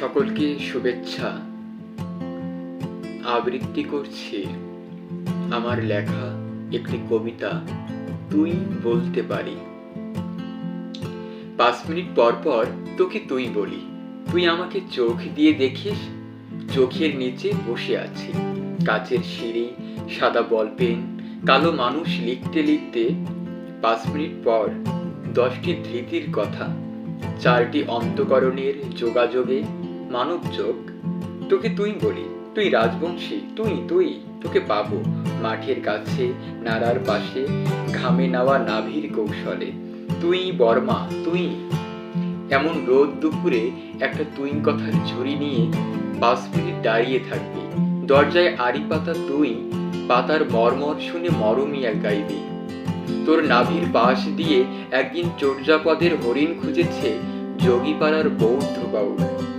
সকলকে শুভেচ্ছা। আবৃত্তি করছি। আমার লেখা একটি কবিতা, তুই বলতে পারি। পাঁচ মিনিট পর পর তোকে তুই বলি। তুই আমাকে চোখ দিয়ে দেখিস, চোখের নিচে বসে আছি। কাচের সিঁড়ি, সাদা বল পেন, কালো মানুষ লিখতে লিখতে পাঁচ মিনিট পর দশটি ধৃতির কথা, চারটি অন্তকরণের যোগাযোগে মানব যোগ তোকে তুই বলি, তুই রাজবংশী, তুই তুই, তোকে পাবো মাঠের কাছে নাড়ার পাশে, ঘামে নেওয়া নাভির কৌশলে। তুই বর্মা, তুই। এমন রোদ দুপুরে একটা তুই কথার ঝুড়ি নিয়ে পাঁচ মিনিট দাঁড়িয়ে থাকবি। দরজায় আড়ি পাতা তুই, পাতার মর্মর শুনে মরমিয়া গাইবি। তোর নাভির পাশ দিয়ে একদিন চর্যাপদের হরিণ খুঁজেছে যোগীপাড়ার বৌদ্ধ বাউল।